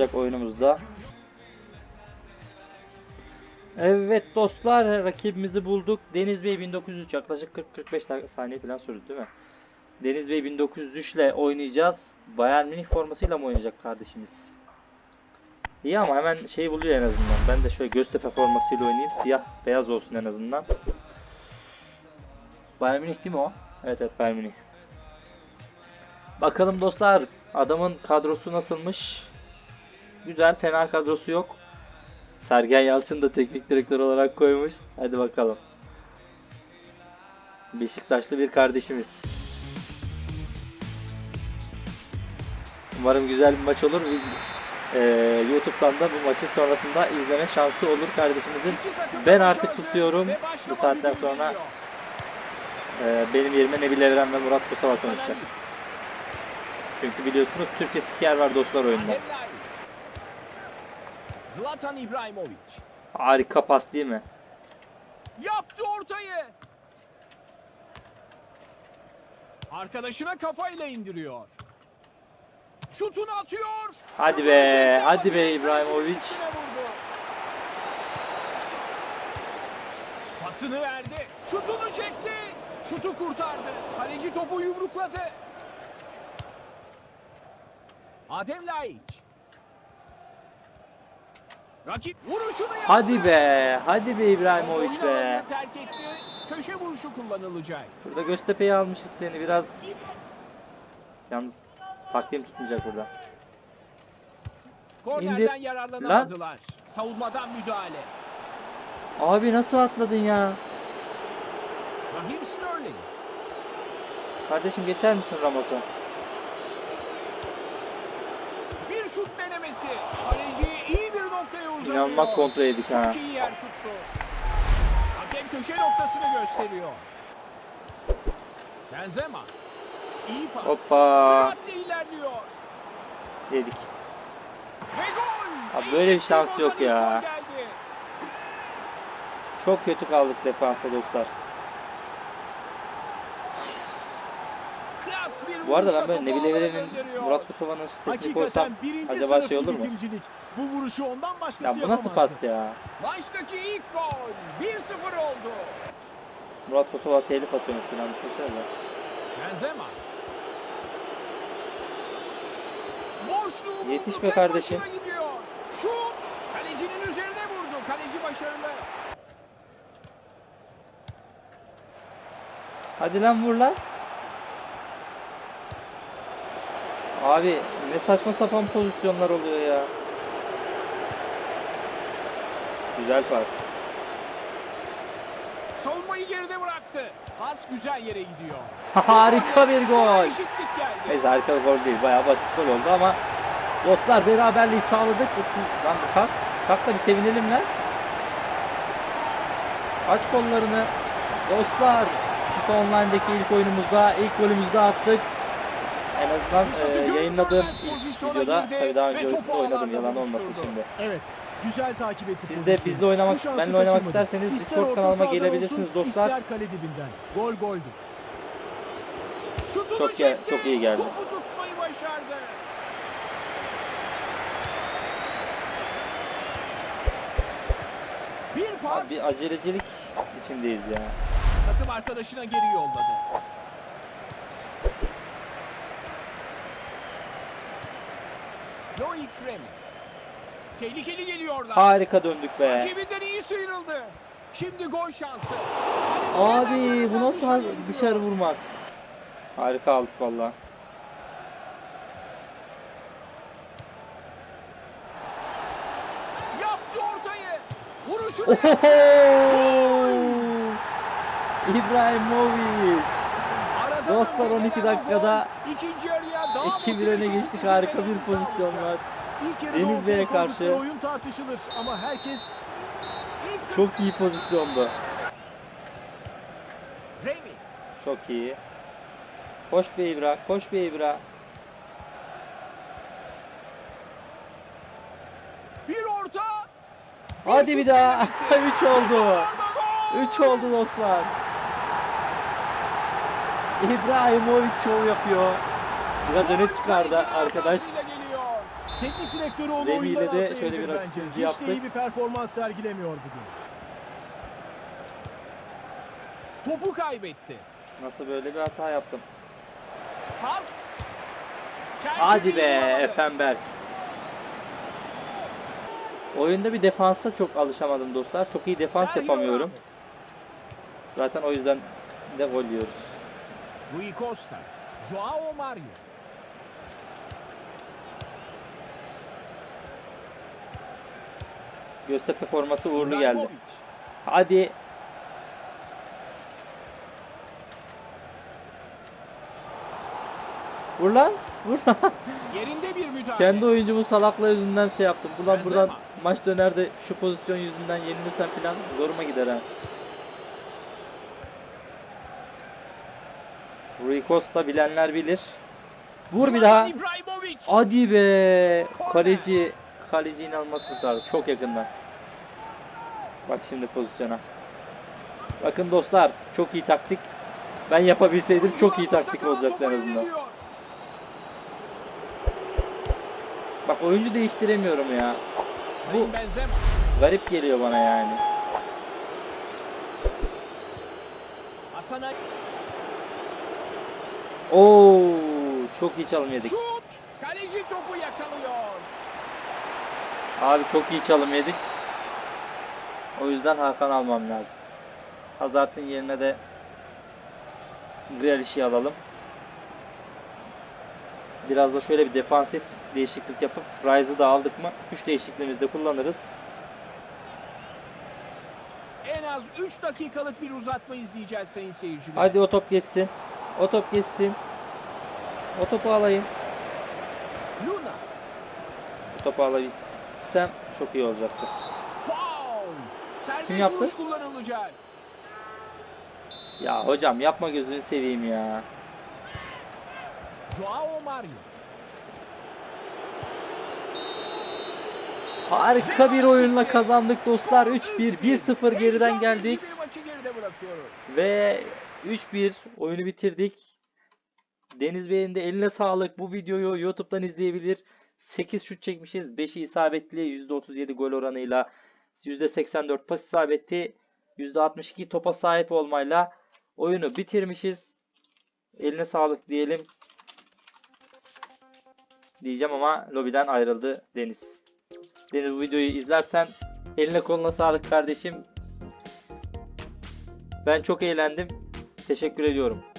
olacak oyunumuzda. Evet dostlar rakibimizi bulduk. Deniz Bey 1903 yaklaşık 40-45 dak- saniye falan sürdü değil mi? Deniz Bey 1903 ile oynayacağız. Bayern Münih formasıyla mı oynayacak kardeşimiz? İyi ama hemen şey buluyor en azından. Ben de şöyle Göztepe formasıyla oynayayım. Siyah beyaz olsun en azından. Bayern Münih değil mi o? Evet evet Bayern Münih. Bakalım dostlar adamın kadrosu nasılmış? Güzel fena kadrosu yok. Sergen Yalçın da teknik direktör olarak koymuş. Hadi bakalım. Beşiktaşlı bir kardeşimiz. Umarım güzel bir maç olur. Ee, YouTube'dan da bu maçı sonrasında izleme şansı olur kardeşimizin. Ben artık tutuyorum. Bu saatten sonra Ee, benim yerime Nebil Evren ve Murat Kosova konuşacak. Çünkü biliyorsunuz Türkçe spiker var dostlar oyunda. Zlatan İbrahimovic. Harika pas değil mi? Yaptı ortayı. Arkadaşına kafayla indiriyor. Şutunu atıyor. Hadi Şutunu be, hadi be İbrahimovic. Pasını verdi. Şutunu çekti. Şutu kurtardı. Kaleci topu yumrukladı. Adem Laiç. Rakip vuruşunu yaptı. Hadi be, hadi be İbrahimovic Oyun be. alanını terk etti. Köşe vuruşu kullanılacak. Şurada Göztepe'yi almışız seni biraz. Yalnız takdim tutmayacak burada. Kornerden İndir. yararlanamadılar. Savunmadan müdahale. Abi nasıl atladın ya? Raheem Sterling. Kardeşim geçer misin Ramos'a? Bir şut denemesi. Kaleci iyi bir noktaya uzanıyor. İnanılmaz kontrol yedik ha. Çok iyi yer tuttu. Hakem köşe noktasını gösteriyor. Benzema. İyi pas. Hoppa. Süratle ilerliyor. Yedik. Ve gol. Abi böyle bir şans yok ya. Çok kötü kaldık defansa dostlar. Klas bir Bu arada ben böyle Nebil Evren'in. Murat Kosova'nın sesini koysam acaba şey olur mu? Bu vuruşu ondan Ya başkası bu nasıl pas ya? Maçtaki ilk gol. 1-0 oldu. Murat Kosova telif atıyormuş falan düşünsenize. Benzema. Boşluğu buldu, Yetiş be tek kardeşim. Şut. Kalecinin üzerine vurdu. Kaleci başarılı. Hadi lan vur lan. Abi ne saçma sapan pozisyonlar oluyor ya. Güzel pas. Savunmayı geride bıraktı. Pas güzel yere gidiyor. Harika bir gol. Neyse harika bir gol değil. Bayağı basit gol oldu ama dostlar beraberliği sağladık. Lan kalk. Kalk da bir sevinelim lan. Aç kollarını. Dostlar FIFA Online'daki ilk oyunumuzda ilk golümüzü de attık. En azından e, yayınladığım ilk videoda tabii daha önce üstünde oynadım yalan olmasın şimdi. Evet. Güzel takip etti Siz de bizle oynamak, benimle oynamak isterseniz İster Discord kanalıma gelebilirsiniz dostlar. İster kale dibinden. Gol goldü. Şutunu Çok iyi- çekti. çok iyi geldi. Topu tutmayı başardı. Bir pas. Abi bir acelecilik içindeyiz ya. Takım arkadaşına geri yolladı. Loic Remy. Tehlikeli geliyorlar. Harika döndük be. Rakibinden iyi sıyrıldı. Şimdi gol şansı. Abi bu nasıl dışarı vurmak? Harika aldık valla. Yaptı ortayı. Yaptı. İbrahimovic. Dostlar, önce 12 gelen dakikada. İkinci yarıya 2-1 motive öne geçtik. Harika bir pozisyon var. Deniz Bey'e karşı. oyun tartışılır ama herkes Çok iyi pozisyondu. Çok iyi. Koş be İbra, koş be İbra. Bir orta. Hadi bir daha. denemesi. 3 oldu. Orada gol. 3 oldu dostlar. İbrahimovic şov yapıyor. Biraz öne çıkardı arkadaş. Teknik direktörü onu Remy oyundan ile de alsa şöyle iyidir bir bence. Hiç de yaptık. iyi bir performans sergilemiyor bugün. Topu kaybetti. Nasıl böyle bir hata yaptım? Pas. Chelsea'yi Hadi be bulamadı. Oyunda bir defansa çok alışamadım dostlar. Çok iyi defans Sergio yapamıyorum. Zaten o yüzden de gol yiyoruz. Rui Costa. Joao Mario. Göztepe forması uğurlu geldi. Hadi. Vur lan. Vur. Yerinde bir müdahale. Kendi oyuncumun salaklığı yüzünden şey yaptım. Ulan Benzema. buradan maç döner de şu pozisyon yüzünden yenilirsem falan zoruma gider ha. Rui Costa bilenler bilir. Vur bir daha. Hadi be. Kaleci kaleci inanılmaz kurtardı. Çok yakından. Bak şimdi pozisyona. Bakın dostlar çok iyi taktik. Ben yapabilseydim çok iyi taktik olacaktı en azından. Bak oyuncu değiştiremiyorum ya. Bu garip geliyor bana yani. Oo çok iyi çalım yedik. Şut. Kaleci topu yakalıyor. Abi çok iyi çalım yedik. O yüzden Hakan almam lazım. Hazard'ın yerine de Grealish'i alalım. Biraz da şöyle bir defansif değişiklik yapıp Rice'ı da aldık mı 3 değişikliğimizde kullanırız. En az 3 dakikalık bir uzatma izleyeceğiz sayın seyirciler. Hadi o top geçsin. O top geçsin. O topu alayım. Luna. O topu alabilsem çok iyi olacaktı. Kim yaptı? kullanılacak. Ya hocam yapma gözünü seveyim ya. Joao Mario. Harika bir oyunla kazandık dostlar. Skor 3-1, 3-1. 1-0 geriden geldik. Ve 3-1 oyunu bitirdik. Deniz Bey'in de eline sağlık. Bu videoyu YouTube'dan izleyebilir. 8 şut çekmişiz. 5'i isabetli. %37 gol oranıyla. %84 pas isabeti. %62 topa sahip olmayla oyunu bitirmişiz. Eline sağlık diyelim. Diyeceğim ama lobiden ayrıldı Deniz. Deniz bu videoyu izlersen eline koluna sağlık kardeşim. Ben çok eğlendim. Teşekkür ediyorum.